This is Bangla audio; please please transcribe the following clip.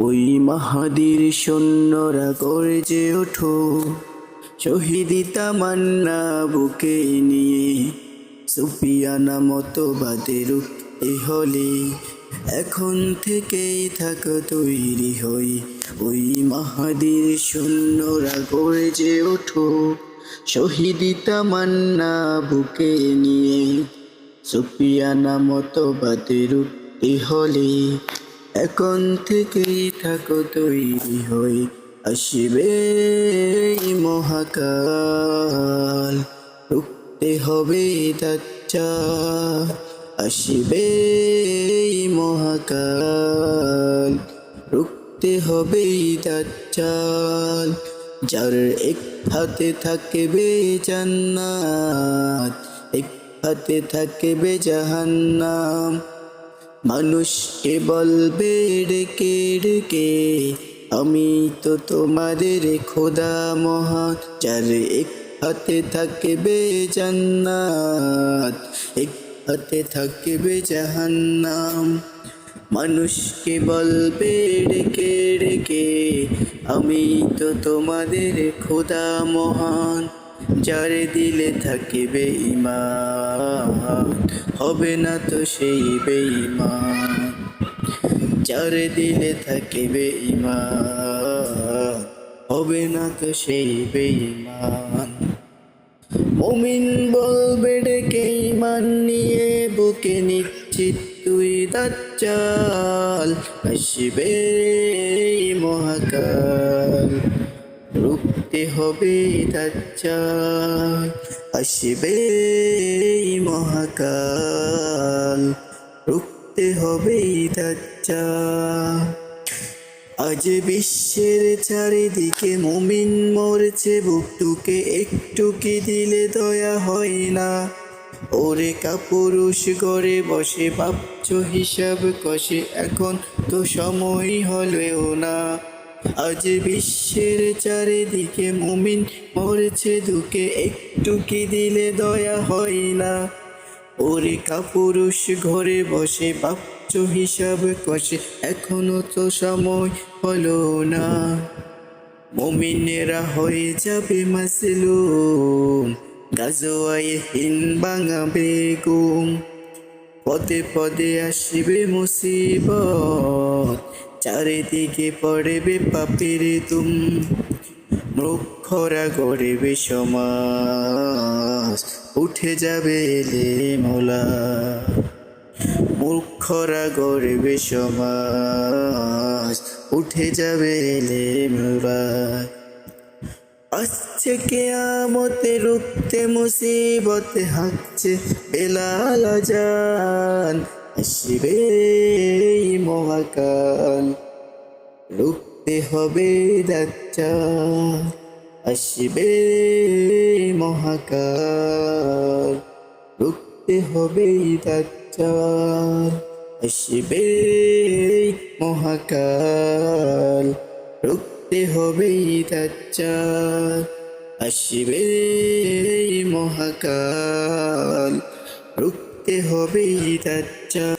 ওই মাহাদির সৈন্যরা গর্জে ওঠো। শহীদি তামান্না বুকে নিয়ে, সুফিয়ানা মতো বাদের এ হলে। এখন থেকেই থাক তৈরি হই। ওই মাহাদির সৈন্যরা গর্জে ওঠো। শহীদি তামান্না বুকে নিয়ে, সুফিয়ানা মতো বাদের এ হলে। এখন থেকেই থাকো তৈরি হই, আসবে মহাকাল। রুখতে হবে দাচ্চা মহাকাল। রুখতে হবে দাচ্চাল যার এক হাতে থাকবে জান্নাত, এক হাতে থাকবে জাহান্নাম। মানুষকে বলবে ডেকে ডেকে আমি তো তোমাদের খোদা মহান। যার এক হাতে থাকবে জান্নাত, এক হাতে থাকবে জাহান্নাম। মানুষকে বলবে ডেকে ডেকে আমি তো তোমাদের খোদা মহান। যার দিলে থাকিবে ইমান, হবে না তো সেই বেঈমান। যার দিলে থাকিবে ইমান, হবে না তো সেই বেঈমান। মমিন বলবে, ডেকে ইমান নিয়ে বুকে নিশ্চিত, তুই দাচ্চাল আসবে মহাকাল। রুখতে হবে আসবে মহাকাল, রুখতে হবে আজ বিশ্বের চারিদিকে মুমিন মরছে, বুকটুকে একটু কি দিলে দয়া হয় না। ওরে কাপুরুষ ঘরে বসে, ভাবছ হিসাব কষে, এখন তো সময় হলেও না। আজ বিশ্বের চারিদিকে মুমিন মরছে দুকে, একটু কি দিলে দয়া হয় না? ওরে কাপুরুষ ঘরে বসে ভাবছ হিসাব কষে, এখনও তো সময় হলো না। মমিনেরা হয়ে যাবে মাসলুম, গাজোয়ায় হিন বাঙা বেগুম। পদে পদে আসবে মুসিবত চারিদিকে পড়বে পাপের তুম মূর্খরা গড়বে সমাজ। উঠে যাবে এলে মোলা। মূর্খরা গড়বে সমাজ। উঠে যাবে এলে মোলা। আসছে কেয়ামতে রুখতে মুসিবতে হাঁকছে বেলাল জান আসবে মহাকাল। রুখতে হবে দাচ্চা আসবে মহাকাল। রুখতে হবে দাচ্চা আসবে মহাকাল। রুখতে হবে দাচ্চাল আসবে মহাকাল। রুখতে হবে দাচ্চাল